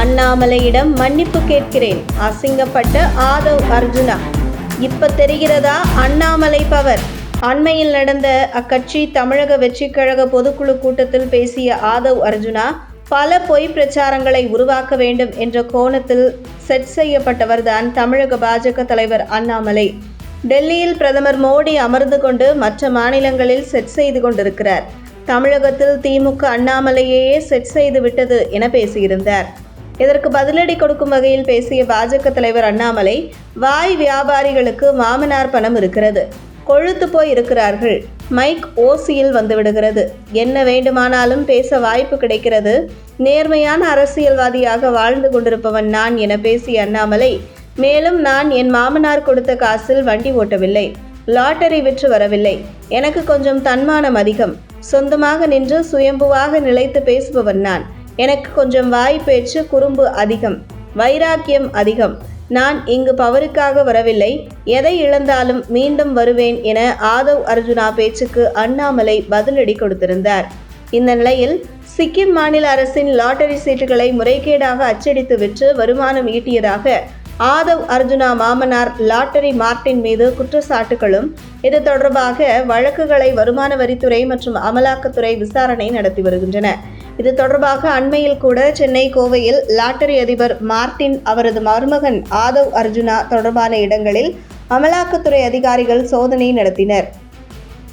அண்ணாமலையிடம் மன்னிப்பு கேட்கிறேன். அசிங்கப்பட்ட ஆதவ் அர்ஜுனா இப்ப தெரிகிறதா அண்ணாமலை பவர்? அண்மையில் நடந்த அக்கட்சி தமிழக வெற்றிக் கழக பொதுக்குழு கூட்டத்தில் பேசிய ஆதவ் அர்ஜுனா பல பொய் பிரச்சாரங்களை உருவாக்க வேண்டும் என்ற கோணத்தில் செட் செய்யப்பட்டவர்தான் தமிழக பாஜக தலைவர் அண்ணாமலை. டெல்லியில் பிரதமர் மோடி அமர்ந்து கொண்டு மற்ற மாநிலங்களில் செட் செய்து கொண்டிருக்கிறார். தமிழகத்தில் திமுக அண்ணாமலையையே செட் செய்து விட்டது என பேசியிருந்தார். இதற்கு பதிலடி கொடுக்கும் வகையில் பேசிய பாஜக தலைவர் அண்ணாமலை வாய் வியாபாரிகளுக்கு மாமனார் பணம் இருக்கிறது. கொழுத்து போய் இருக்கிறார்கள். மைக் ஓசியில் வந்துவிடுகிறது என்ன வேண்டுமானாலும் பேச வாய்ப்பு கிடைக்கிறது. நேர்மையான அரசியல்வாதியாக வாழ்ந்து கொண்டிருப்பவன் நான் என பேசிய அண்ணாமலை மேலும் நான் என் மாமனார் கொடுத்த காசில் வண்டி ஓட்டவில்லை. லாட்டரி விற்று வரவில்லை. எனக்கு கொஞ்சம் தன்மானம் அதிகம். சொந்தமாக நின்று சுயம்புவாக நிலைத்து பேசுபவன் நான். எனக்கு கொஞ்சம் வாய் பேச்சு குறும்பு அதிகம் வைராக்கியம் அதிகம். நான் இங்கு பவருக்காக வரவில்லை எதை இழந்தாலும் மீண்டும் வருவேன் என ஆதவ் அர்ஜுனா பேச்சுக்கு அண்ணாமலை பதிலடி கொடுத்திருந்தார். இந்த நிலையில் சிக்கிம் மாநில அரசின் லாட்டரி சீட்டுகளை முறைகேடாக அச்சடித்து விற்று வருமானம் ஈட்டியதாக ஆதவ் அர்ஜுனா மாமனார் லாட்டரி மார்ட்டின் மீது குற்றச்சாட்டுகளும் இது தொடர்பாக வழக்குகளை வருமான வரித்துறை மற்றும் அமலாக்கத்துறை விசாரணை நடத்தி வருகின்றன. இது தொடர்பாக அண்மையில் கூட சென்னை கோவையில் லாட்டரி அதிபர் மார்ட்டின் அவரது மருமகன் ஆதவ் அர்ஜுனா தொடர்பான இடங்களில் அமலாக்கத்துறை அதிகாரிகள் சோதனை நடத்தினர்.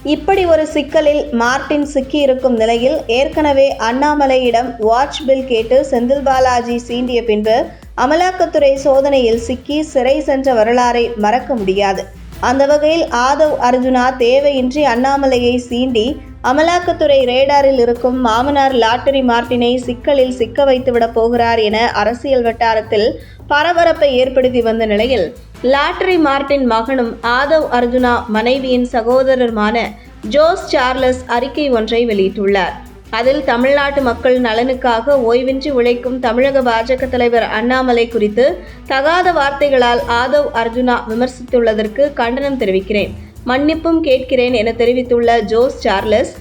இப்படி ஒரு சிக்கலில் மார்ட்டின் சிக்கியிருக்கும் நிலையில் ஏற்கனவே அண்ணாமலையிடம் வாட்ச் பில் கேட்டு செந்தில் பாலாஜி சீண்டிய பின்பு அமலாக்கத்துறை சோதனையில் சிக்கி சிறை சென்ற வரலாறை மறக்க முடியாது. அந்த வகையில் ஆதவ் அர்ஜுனா தேவையின்றி அண்ணாமலையை சீண்டி அமலாக்கத்துறை ரேடாரில் இருக்கும் மாமனார் லாட்டரி மார்ட்டினை சிக்கலில் சிக்க வைத்துவிடப் போகிறார் என அரசியல் வட்டாரத்தில் பரபரப்பை ஏற்படுத்தி வந்த நிலையில் லாட்டரி மார்ட்டின் மகனும் ஆதவ் அர்ஜுனா மனைவியின் சகோதரருமான ஜோஸ் சார்லஸ் அறிக்கை ஒன்றை வெளியிட்டுள்ளார். அதில் தமிழ்நாட்டு மக்கள் நலனுக்காக ஓய்வின்றி உழைக்கும் தமிழக பாஜக தலைவர் அண்ணாமலை குறித்து தகாத வார்த்தைகளால் ஆதவ் அர்ஜுனா விமர்சித்துள்ளதற்கு கண்டனம் தெரிவிக்கிறேன். மன்னிப்பும் கேட்கிறேன் என தெரிவித்துள்ள ஜோஸ் சார்லஸ்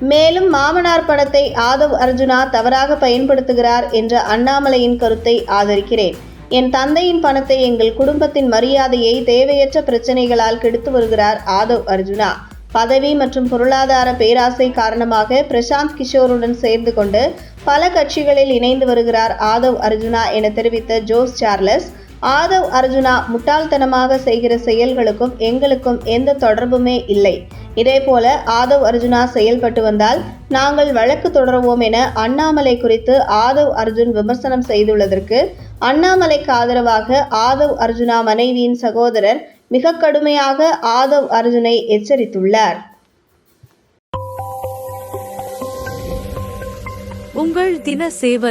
மேலும் மாமனார் பணத்தை ஆதவ் அர்ஜுனா தவறாக பயன்படுத்துகிறார் என்ற அண்ணாமலையின் கருத்தை ஆதரிக்கிறேன். என் தந்தையின் பணத்தை எங்கள் குடும்பத்தின் மரியாதையை தேவையற்ற பிரச்சனைகளால் கெடுத்து வருகிறார் ஆதவ் அர்ஜுனா. பதவி மற்றும் பொருளாதார பேராசை காரணமாக பிரசாந்த் கிஷோருடன் சேர்ந்து கொண்டு பல கட்சிகளில் இணைந்து வருகிறார் ஆதவ் அர்ஜுனா என தெரிவித்த ஜோஸ் சார்லஸ் ஆதவ் அர்ஜுனா முட்டாள்தனமாக செய்கிற செயல்களுக்கும் எங்களுக்கும் எந்த தொடர்புமே இல்லை. இதேபோல ஆதவ் அர்ஜுனா செயல்பட்டு வந்தால் நாங்கள் வழக்கு தொடருவோம் என அண்ணாமலை குறித்து ஆதவ் அர்ஜுன் விமர்சனம் செய்துள்ளதற்கு அண்ணாமலைக்கு ஆதரவாக ஆதவ் அர்ஜுனா மனைவியின் சகோதரர் மிக கடுமையாக ஆதவ் அர்ஜுனை எச்சரித்துள்ளார். உங்கள் தின சேவல்